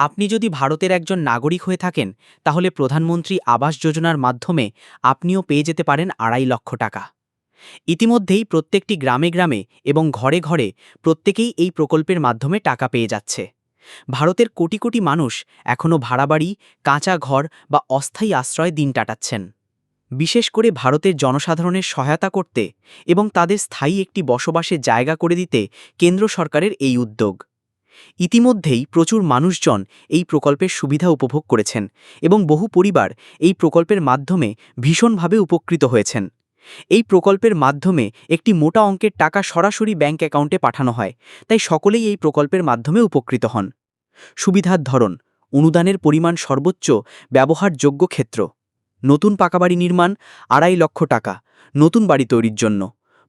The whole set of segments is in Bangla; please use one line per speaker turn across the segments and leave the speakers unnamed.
আপনি যদি ভারতের একজন নাগরিক হয়ে থাকেন, তাহলে প্রধানমন্ত্রী আবাস যোজনার মাধ্যমে আপনিও পেয়ে যেতে পারেন আড়াই লক্ষ টাকা। ইতিমধ্যেই প্রত্যেকটি গ্রামে গ্রামে এবং ঘরে ঘরে প্রত্যেকেই এই প্রকল্পের মাধ্যমে টাকা পেয়ে যাচ্ছে। ভারতের কোটি কোটি মানুষ এখনও ভাড়াবাড়ি, কাঁচা ঘর বা অস্থায়ী আশ্রয় দিন কাটাচ্ছেন বিশেষ করে ভারতের জনসাধারণের সহায়তা করতে এবং তাদের স্থায়ী একটি বসবাসের জায়গা করে দিতে কেন্দ্র সরকারের এই উদ্যোগ। ইতিমধ্যেই প্রচুর মানুষজন এই প্রকল্পের সুবিধা উপভোগ করেছেন এবং বহু পরিবার এই প্রকল্পের মাধ্যমে ভীষণভাবে উপকৃত হয়েছেন। এই প্রকল্পের মাধ্যমে একটি মোটা অঙ্কের টাকা সরাসরি ব্যাংক অ্যাকাউন্টে পাঠানো হয়, তাই সকলেই এই প্রকল্পের মাধ্যমে উপকৃত হন। সুবিধার ধরন, অনুদানের পরিমাণ সর্বোচ্চ, ব্যবহারযোগ্য ক্ষেত্র, নতুন পাকাবাড়ি নির্মাণ, আড়াই লক্ষ টাকা, নতুন বাড়ি তৈরির জন্য,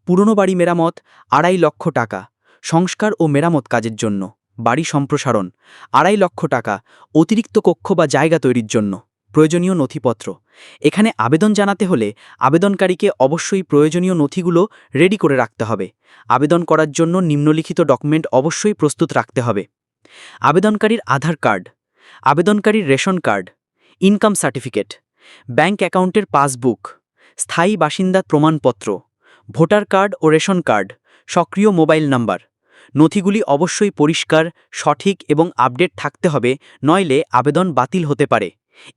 পুরনো বাড়ি মেরামত, আড়াই লক্ষ টাকা, সংস্কার ও মেরামত কাজের জন্য। বাড়ি সম্প্রসারণ, আড়াই লক্ষ টাকা, অতিরিক্ত কক্ষ বা জায়গা তৈরির জন্য, প্রয়োজনীয় নথিপত্র। এখানে আবেদন জানাতে হলে আবেদনকারীকে অবশ্যই প্রয়োজনীয় নথিগুলো রেডি করে রাখতে হবে। আবেদন করার জন্য নিম্নলিখিত ডকুমেন্ট অবশ্যই প্রস্তুত রাখতে হবে। আবেদনকারীর আধার কার্ড, আবেদনকারীর ration card, income certificate, bank অ্যাকাউন্টের পাসবুক, স্থায়ী বাসিন্দার প্রমাণপত্র, ভোটার কার্ড ও রেশন কার্ড, সক্রিয় মোবাইল নাম্বার। নথিগুলি অবশ্যই পরিষ্কার, সঠিক এবং আপডেট থাকতে হবে, নইলে আবেদন বাতিল হতে পারে।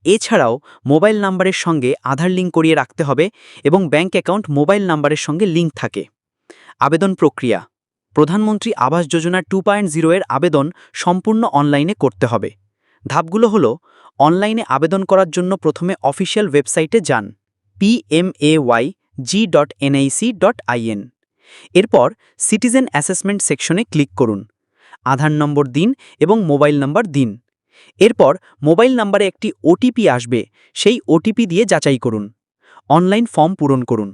এছাড়াও, মোবাইল নাম্বারের সঙ্গে আধার লিঙ্ক করিয়ে রাখতে হবে এবং ব্যাংক অ্যাকাউন্ট মোবাইল নাম্বারের সঙ্গে লিঙ্ক থাকে। আবেদন প্রক্রিয়া। প্রধানমন্ত্রী Awas Yojana two point zero এর আবেদন সম্পূর্ণ অনলাইনে করতে হবে। ধাপগুলো হল, অনলাইনে আবেদন করার জন্য প্রথমে অফিসিয়াল ওয়েবসাইটে যান। PMAY G dot NIC dot IN এরপর সিটিজেন অ্যাসেসমেন্ট সেকশনে ক্লিক করুন। আধার নম্বর দিন এবং মোবাইল নম্বর দিন। এরপর মোবাইল নম্বরে একটি ওটিপি আসবে, সেই ওটিপি দিয়ে যাচাই করুন। অনলাইন ফর্ম পূরণ করুন।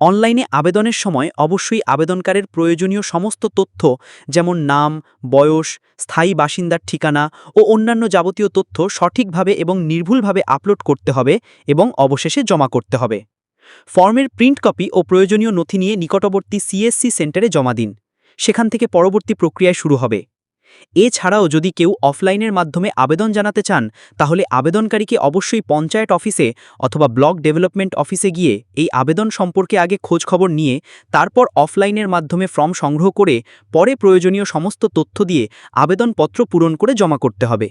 অনলাইনে আবেদনের সময় অবশ্যই আবেদনকারের প্রয়োজনীয় সমস্ত তথ্য, যেমন নাম, বয়স, স্থায়ী বাসিন্দার ঠিকানা ও অন্যান্য যাবতীয় তথ্য সঠিকভাবে এবং নির্ভুলভাবে আপলোড করতে হবে এবং অবশেষে জমা করতে হবে। ফর্মের প্রিন্ট কপি ও প্রয়োজনীয় নথি নিয়ে নিকটবর্তী সিএসসি সেন্টারে জমা দিন। সেখান থেকে পরবর্তী প্রক্রিয়ায় শুরু হবে। এছাড়াও যদি কেউ অফলাইনের মাধ্যমে আবেদন জানাতে চান, তাহলে আবেদনকারীকে অবশ্যই পঞ্চায়েত অফিসে অথবা ব্লক ডেভেলপমেন্ট অফিসে গিয়ে এই আবেদন সম্পর্কে আগে খোঁজখবর নিয়ে তারপর অফলাইনের মাধ্যমে ফর্ম সংগ্রহ করে পরে প্রয়োজনীয় সমস্ত তথ্য দিয়ে আবেদনপত্র পূরণ করে জমা করতে হবে।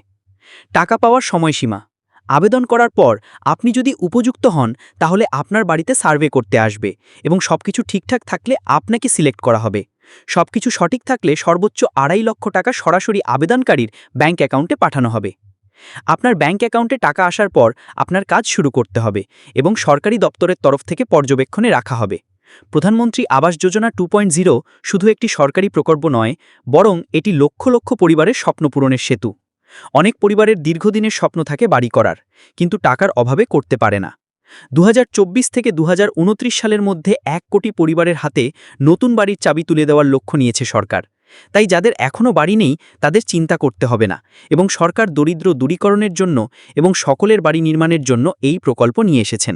টাকা পাওয়ার সময়সীমা আবেদন করার পর আপনি যদি উপযুক্ত হন, তাহলে আপনার বাড়িতে সার্ভে করতে আসবে এবং সবকিছু ঠিকঠাক থাকলে আপনাকে সিলেক্ট করা হবে। সবকিছু সঠিক থাকলে সর্বোচ্চ আড়াই লক্ষ টাকা সরাসরি আবেদনকারীর ব্যাংক অ্যাকাউন্টে পাঠানো হবে। আপনার ব্যাংক অ্যাকাউন্টে টাকা আসার পর আপনার কাজ শুরু করতে হবে এবং সরকারি দপ্তরের তরফ থেকে পর্যবেক্ষণে রাখা হবে। প্রধানমন্ত্রী আবাস যোজনা টু শুধু একটি সরকারি প্রকল্প নয়, বরং এটি লক্ষ লক্ষ পরিবারের স্বপ্ন পূরণের সেতু। অনেক পরিবারের দীর্ঘদিনের স্বপ্ন থাকে বাড়ি করার, কিন্তু টাকার অভাবে করতে পারে না। দুহাজার চব্বিশ থেকে দুহাজার উনত্রিশ সালের মধ্যে এক কোটি পরিবারের হাতে নতুন বাড়ির চাবি তুলে দেওয়ার লক্ষ্য নিয়েছে সরকার। তাই যাদের এখনও বাড়ি নেই, তাদের চিন্তা করতে হবে না এবং সরকার দরিদ্র দূরীকরণের জন্য এবং সকলের বাড়ি নির্মাণের জন্য এই প্রকল্প নিয়ে এসেছেন।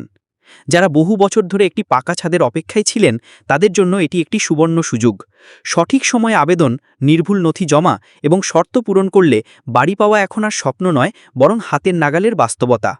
যারা বহু বছর ধরে একটি পাকা ছাদের অপেক্ষায় ছিলেন, তাদের জন্য এটি একটি সুবর্ণ সুযোগ। সঠিক সময়ে আবেদন, নির্ভুল নথি জমা এবং শর্ত পূরণ করলে বাড়ি পাওয়া এখন আর স্বপ্ন নয়, বরং হাতের নাগালের বাস্তবতা।